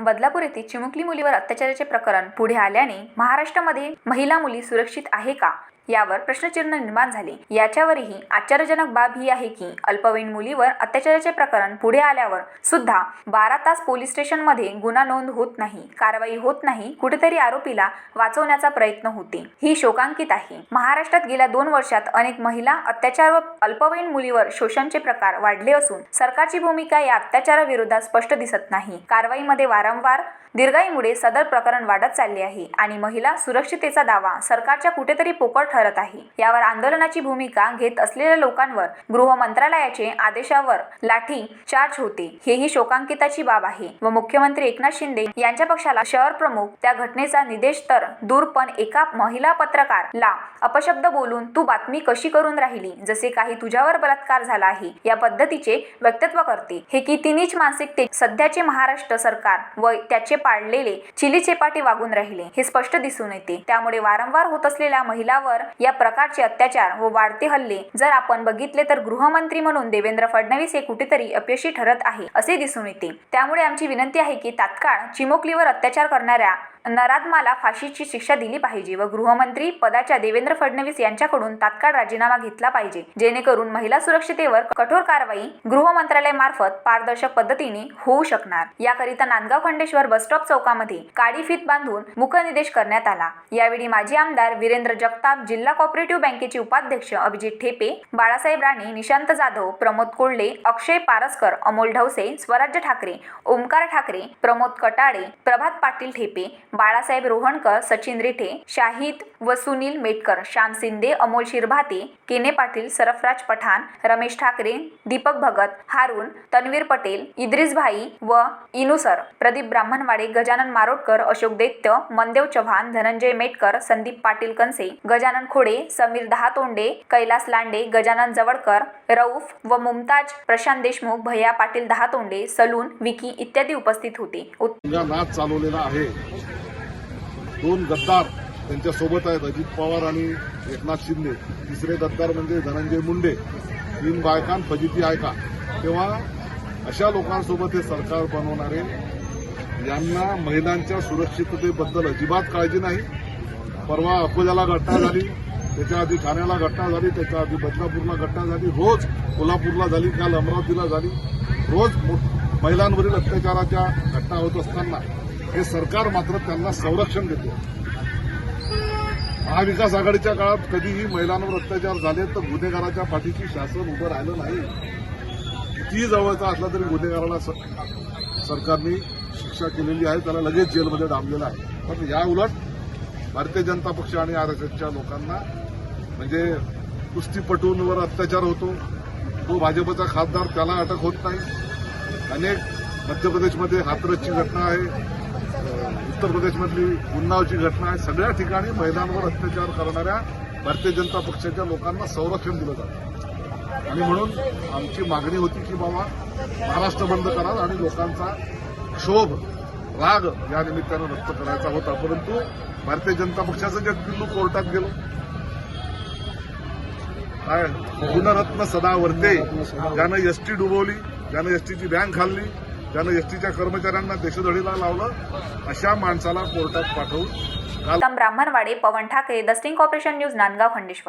बदलापूर येथे चिमुकली मुलीवर अत्याचाराचे प्रकरण पुढे आल्याने महाराष्ट्रामध्ये महिला मुली सुरक्षित आहे का? यावर प्रश्नचिन्ह निर्माण झाले. याच्यावरही आश्चर्यजनक बाब ही आहे की अल्पवयीन मुलीवर अत्याचाराचे प्रकरण पुढे आल्यावर सुद्धा बारा तास पोलीस स्टेशनमध्ये गुन्हा नोंद होत नाही कारवाई होत नाही कुठेतरी आरोपीला वाचवण्याचा प्रयत्न होते. ही शोकांकित आहे. महाराष्ट्रात गेल्या दोन वर्षात अनेक महिला अत्याचार व अल्पवयीन मुलीवर शोषणचे प्रकार वाढले असून सरकारची भूमिका या अत्याचाराविरोधात स्पष्ट दिसत नाही. कारवाईमध्ये वारंवार दीर्घाईमुळे सदर प्रकरण वाढत चालले आहे आणि महिला सुरक्षितेचा दावा सरकारच्या कुठेतरी पोकळ ठरत आहे. यावर आंदोलनाची भूमिका घेत असलेल्या लोकांवर गृह मंत्रालयाचे आदेशावर लाठी चार्ज होते. हेही शोकांकिताची बाब आहे. व मुख्यमंत्री एकनाथ शिंदे यांच्या पक्षाला शहर प्रमुख त्या घटनेचा निदेश तर दूर पण एका महिला पत्रकारला अपशब्द बोलून तू बातमी कशी करून राहिली? जसे काही तुझ्यावर बलात्कार झाला आहे. या पद्धतीचे वक्तव्य करते. हे किती नीच मानसिकते सध्याचे महाराष्ट्र सरकार व त्याचे पाळलेले चिली चेपाटी वागून राहिले. हे स्पष्ट दिसून येते. त्यामुळे वारंवार होत असलेल्या महिलावर या प्रकारचे अत्याचार व वाढते हल्ले जर आपण बघितले तर गृहमंत्री म्हणून देवेंद्र फडणवीस हे कुठेतरी अपयशी ठरत आहे असे दिसून येते. त्यामुळे आमची विनंती आहे की तात्काळ चिमुकलीवर अत्याचार करणाऱ्या नराधमाला फाशीची शिक्षा दिली पाहिजे व गृहमंत्री पदाच्या देवेंद्र फडणवीस यांच्याकडून तात्काळ राजीनामा घेतला पाहिजे जेणेकरून महिला सुरक्षितेवर कठोर कारवाई गृह मंत्रालयामार्फत पारदर्शक पद्धतीने होऊ शकणार. याकरिता नांदगाव खंडेश्वर बसस्टॉप चौकामध्ये काडी फीत बांधून मुखनिदेश करण्यात आला. यावेळी माजी आमदार वीरेंद्र जगताप जिल्हा कॉपरेटिव्ह बँकेचे उपाध्यक्ष अभिजित ठेपे बाळासाहेब राणे निशांत जाधव प्रमोद कोल्हे अक्षय पारसकर अमोल ढवसे स्वराज्य ठाकरे ओमकार ठाकरे प्रमोद कटाळे प्रभात पाटील ठेपे बाळासाहेब रोहणकर सचिन रिठे शाहिद व सुनील मेटकर श्याम शिंदे अमोल शिरभाते केने पाटील सरफराज पठाण रमेश ठाकरे दीपक भगत हारून तन्वीर पटेल इद्रिस भाई व इनुसर प्रदीप ब्राह्मणवाडे गजानन मारोटकर अशोक दैत्य मनदेव चव्हाण धनंजय मेटकर संदीप पाटील कनसे गजानन खोडे समीर दहातोंडे कैलास लांडे गजानन जवळकर रऊफ व मुमताज प्रशांत देशमुख भैया पाटील दहातोंडे सलून विकी इत्यादी उपस्थित होते. चालवलेला आहे. दोन गद्दार त्यांच्यासोबत आहेत अजित पवार आणि एकनाथ शिंदे. तिसरे गद्दार म्हणजे धनंजय मुंडे. तीन बायकान फजिती ऐका तेव्हा अशा लोकांसोबत हे सरकार बनवणारे यांना महिलांच्या सुरक्षिततेबद्दल अजिबात काळजी नाही. परवा अकोल्याला घटना झाली त्याच्या आधी ठाण्याला घटना झाली त्याच्या आधी बदलापूरला घटना झाली रोज कोल्हापूरला झाली काल अमरावतीला झाली. रोज महिलांवरील अत्याचाराच्या घटना होत असताना हे सरकार मात्र त्यांना संरक्षण देते. महाविकास आघाडीच्या काळात कधीही महिलांवर अत्याचार झाले तर गुन्हेगाराच्या पाठीशी शासन उभं राहिलं नाही. कितीही जवळचा असला तरी गुन्हेगाराला सरकारने शिक्षा केलेली आहे त्याला लगेच जेलमध्ये डांबलेलं आहे. पण या उलट भारतीय जनता पक्ष आणि आरएसएसच्या लोकांना म्हणजे कुस्तीपटूंवर अत्याचार होतो. तो भाजपचा खासदार त्याला अटक होत नाही. अनेक मध्य प्रदेशमध्ये हातरसची घटना आहे. उत्तर प्रदेशमधली उन्नावची घटना आहे. सगळ्या ठिकाणी महिलांवर अत्याचार करणाऱ्या भारतीय जनता पक्षाच्या लोकांना संरक्षण दिलं जातं. आणि म्हणून आमची मागणी होती की बाबा महाराष्ट्र बंद करा आणि लोकांचा क्षोभ राग या निमित्तानं व्यक्त करायचा होता. परंतु भारतीय जनता पक्षाचं जे पिल्लू कोर्टात गेलो. काय? गुणरत्न सदा वर्ते ज्यानं एसटी डुबवली ज्यानं एसटीची बँक खाल्ली ज्यानं एसटीच्या कर्मचाऱ्यांना देशधडीला लावलं अशा माणसाला कोर्टात पाठवून. काल Uttam Brahmanwade Pawan Thakare the sting corporation news Nandgaon Khandeshwar.